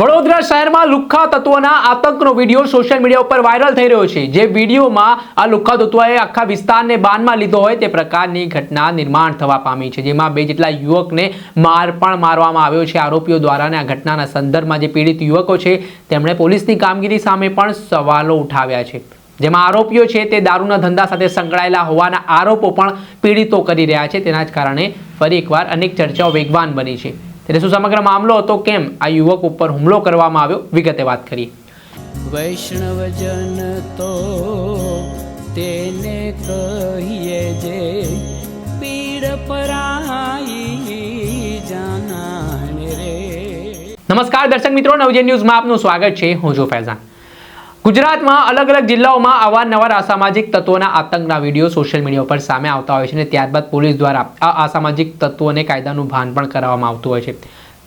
વડોદરા શહેરમાં લુખ્ખા તત્વોના આતંકનો વીડિયો સોશિયલ મીડિયા ઉપર વાયરલ થઈ રહ્યો છે. જે વિડીયોમાં આ લુખ્ખા તત્વોએ આખા વિસ્તારને બાનમાં લીધો હોય તે પ્રકારની ઘટના નિર્માણ થવા પામી છે. જેમાં બે જેટલા યુવકને માર પણ મારવામાં આવ્યો છે. આરોપીઓ દ્વારા અને આ ઘટનાના સંદર્ભમાં જે પીડિત યુવકો છે, તેમણે પોલીસની કામગીરી સામે પણ સવાલો ઉઠાવ્યા છે. જેમાં આરોપીઓ છે તે દારૂના ધંધા સાથે સંકળાયેલા હોવાના આરોપો પણ પીડિતો કરી રહ્યા છે. તેના જ કારણે ફરી એકવાર અનેક ચર્ચાઓ વેગવાન બની છે. ત્યારે શું સમગ્ર મામલો હતો? કેમ આ યુવક ઉપર હુમલો કરવામાં આવ્યો? વિગતે વાત કરીએ. વૈષ્ણવજન તો તેને કહીએ જે પીડ પરાઈ જાનાને રે. નમસ્કાર દર્શક મિત્રો નવજે ન્યૂઝમાં આપનું સ્વાગત છે. હું જો ફૈઝાન. ગુજરાતમાં અલગ અલગ જિલ્લાઓમાં અવારનવાર અસામાજિક તત્વોના આતંકના વીડિયો સોશિયલ મીડિયા પર સામે આવતા હોય છે અને ત્યારબાદ પોલીસ દ્વારા આ અસામાજિક તત્વોને કાયદાનું ભાન પણ કરાવવામાં આવતું હોય છે.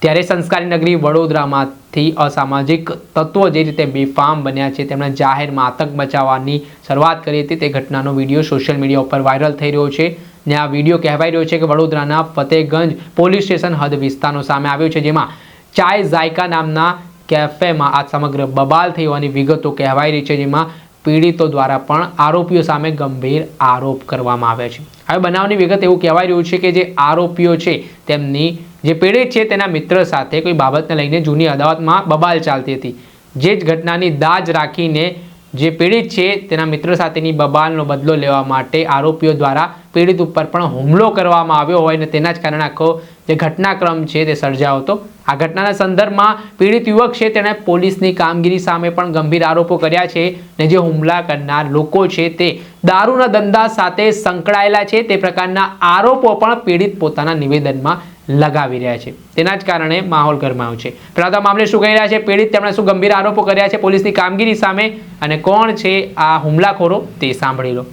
ત્યારે સંસ્કારી નગરી વડોદરામાંથી અસામાજિક તત્વો જે રીતે બેફામ બન્યા છે, તેમણે જાહેરમાં આતંક મચાવવાની શરૂઆત કરી હતી, તે ઘટનાનો વીડિયો સોશિયલ મીડિયા ઉપર વાયરલ થઈ રહ્યો છે. ને આ વીડિયો કહેવાય રહ્યો છે કે વડોદરાના ફતેગંજ પોલીસ સ્ટેશન હદ વિસ્તારનો સામે આવ્યો છે, જેમાં ચાય ઝાયકા નામના કેફેમાં આ સમગ્ર બબાલ થઈ હોવાની વિગતો કહેવાઈ રહી છે, જેમાં પીડિતો દ્વારા પણ આરોપીઓ સામે ગંભીર આરોપ કરવામાં આવ્યા છે. હવે બનાવની વિગત એવું કહેવાય રહ્યું છે કે જે આરોપીઓ છે, તેમની જે પીડિત છે, તેના મિત્ર સાથે કોઈ બાબતને લઈને જૂની અદાવતમાં બબાલ ચાલતી હતી. જે જ ઘટનાની દાજ રાખીને જે પીડિત છે, તેના મિત્રો સાથેની બબાલનો બદલો લેવા માટે આરોપીઓ દ્વારા પીડિત ઉપર પણ હુમલો કરવામાં આવ્યો હોય અને તેના જ કારણે આખો જે ઘટનાક્રમ છે, તે સર્જાયો હતો. આ ઘટનાના સંદર્ભમાં પીડિત યુવક છે, તેણે પોલીસની કામગીરી સામે પણ ગંભીર આરોપો કર્યા છે ને જે હુમલા કરનાર લોકો છે, તે દારૂના ધંધા સાથે સંકળાયેલા છે. તે પ્રકારના આરોપો પણ પીડિત પોતાના નિવેદનમાં લગાવી રહ્યા છે તેના જ કારણે માહોલ ગરમાયો છે પહેલા તો આ મામલે શું કહી રહ્યા છે પીડિત તેમણે શું ગંભીર આરોપો કર્યા છે પોલીસની કામગીરી સામે અને કોણ છે આ હુમલાખોરો તે સાંભળી લો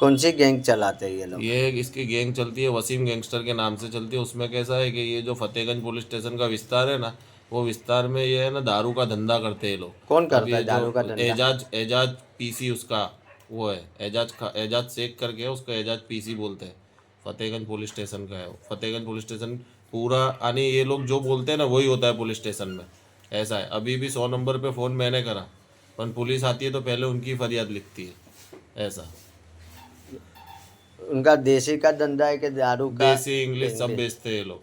कौन सी गैंग चलाते हैं ये लोग ये इसकी गैंग चलती है वसीम गैंगस्टर के नाम से चलती है उसमें कैसा है कि ये जो फतेहगंज पुलिस स्टेशन का विस्तार है ना वो विस्तार में ये है ना दारू का धंधा करते हैं ये लोग कौन करता अभी है जो दारू का धंधा एजाज एजाज पीसी उसका वो है एजाज खा- एजाज शेख करके है उसको एजाज पीसी बोलते हैं फतेहगंज पुलिस स्टेशन का है वो। फतेहगंज पुलिस स्टेशन पूरा यानी ये लोग जो बोलते हैं ना वही होता है पुलिस स्टेशन में। ऐसा है। अभी भी सौ नंबर पे फ़ोन मैंने करा पर पुलिस आती है तो पहले उनकी फरियाद लिखती है। ऐसा। उनका देसी का धंधा है कि दारू का? देसी इंग्लिश सब बेचते हैं लोग।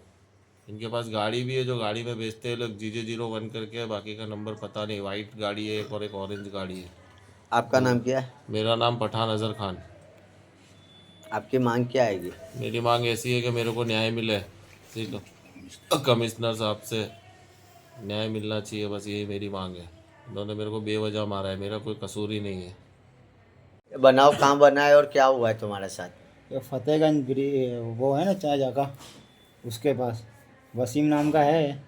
इनके पास गाड़ी भी है जो गाड़ी में बेचते हैं लोग। जीजे ज़ीरो वन करके बाकी का नंबर पता नहीं। वाइट गाड़ी है एक और एक ऑरेंज गाड़ी है। आपका नाम क्या है? मेरा नाम पठान अजहर खान। आपकी मांग क्या आएगी? मेरी मांग ऐसी है कि मेरे को न्याय मिले। ठीक है? कमिश्नर साहब से न्याय मिलना चाहिए बस यही मेरी मांग है। उन्होंने मेरे को बेवजह मारा है मेरा कोई कसूर ही नहीं है। बनाओ कहाँ बना है और क्या हुआ है तुम्हारे साथ? ये फतेहगंज ब्रि- वो है ना चाय जाका उसके पास। वसीम नाम का है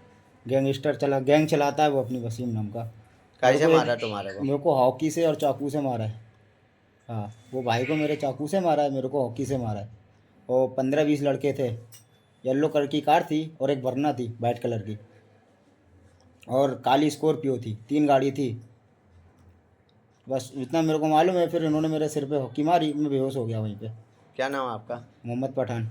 गैंगस्टर चला गैंग चलाता है वो अपनी वसीम नाम का। कैसे मारा तुम्हारे को? मेरे को हॉकी से और चाकू से मारा है। हाँ वो भाई को मेरे चाकू से मारा है मेरे को हॉकी से मारा है और पंद्रह बीस लड़के थे येलो कलर की कार थी और एक वरना थी वाइट कलर की और काली स्कॉर्पियो थी तीन गाड़ी थी बस इतना मेरे को मालूम है फिर इन्होंने मेरे सिर पे हॉकी मारी मैं बेहोश हो गया वहीं पे क्या नाम है आपका मोहम्मद पठान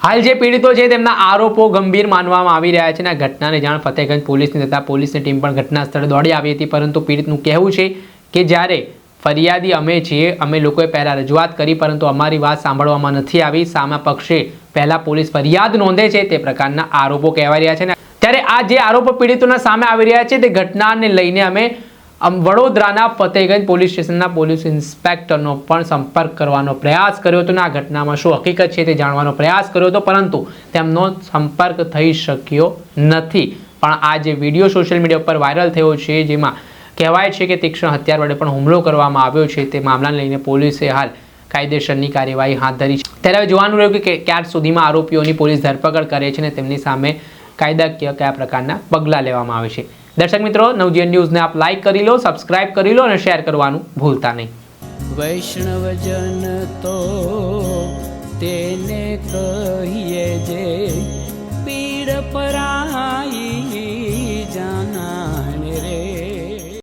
હાલ જે પીડિતો છે તેમના આરોપો ગંભીર માનવામાં આવી રહ્યા છે અને આ ઘટનાને જાણ ફતેહગંજ પોલીસની થતાં પોલીસની ટીમ પણ ઘટના સ્થળે દોડી આવી હતી પરંતુ પીડિતનું કહેવું છે કે જ્યારે ફરિયાદી અમે છીએ, અમે લોકોએ પહેલાં રજૂઆત કરી, પરંતુ અમારી વાત સાંભળવામાં નથી આવી. સામા પક્ષે પહેલાં પોલીસ ફરિયાદ નોંધે છે, તે પ્રકારના આરોપો કહેવાઈ રહ્યા છે ને. ત્યારે આ જે આરોપો પીડિતોના સામે આવી રહ્યા છે, તે ઘટનાને લઈને અમે વડોદરાના ફતેહગંજ પોલીસ સ્ટેશનના પોલીસ ઇન્સ્પેક્ટરનો પણ સંપર્ક કરવાનો પ્રયાસ કર્યો હતો અને આ ઘટનામાં શું હકીકત છે તે જાણવાનો પ્રયાસ કર્યો હતો, પરંતુ તેમનો સંપર્ક થઈ શક્યો નથી. પણ આ જે વીડિયો સોશિયલ મીડિયા પર વાયરલ થયો છે, જેમાં કહેવાય છે કે તીક્ષ્ણ હથિયાર વડે પણ હુમલો કરવામાં આવ્યો છે. તે મામલાને લઈને પોલીસે હાલ કાયદેસરની કાર્યવાહી હાથ ધરી છે. ત્યારે હવે જોવાનું રહ્યું કે ક્યાર સુધીમાં આરોપીઓની પોલીસ ધરપકડ કરે છે અને તેમની સામે કાયદાકીય કયા પ્રકારના પગલાં લેવામાં આવે છે. દર્શક મિત્રો, નવજીવન ન્યૂઝને આપ લાઈક કરી લો સબસ્ક્રાઇબ કરી લો અને શેર કરવાનું ભૂલતા નહીં. વૈષ્ણવજન તો તેને કહીએ જે પીડ પરાઈ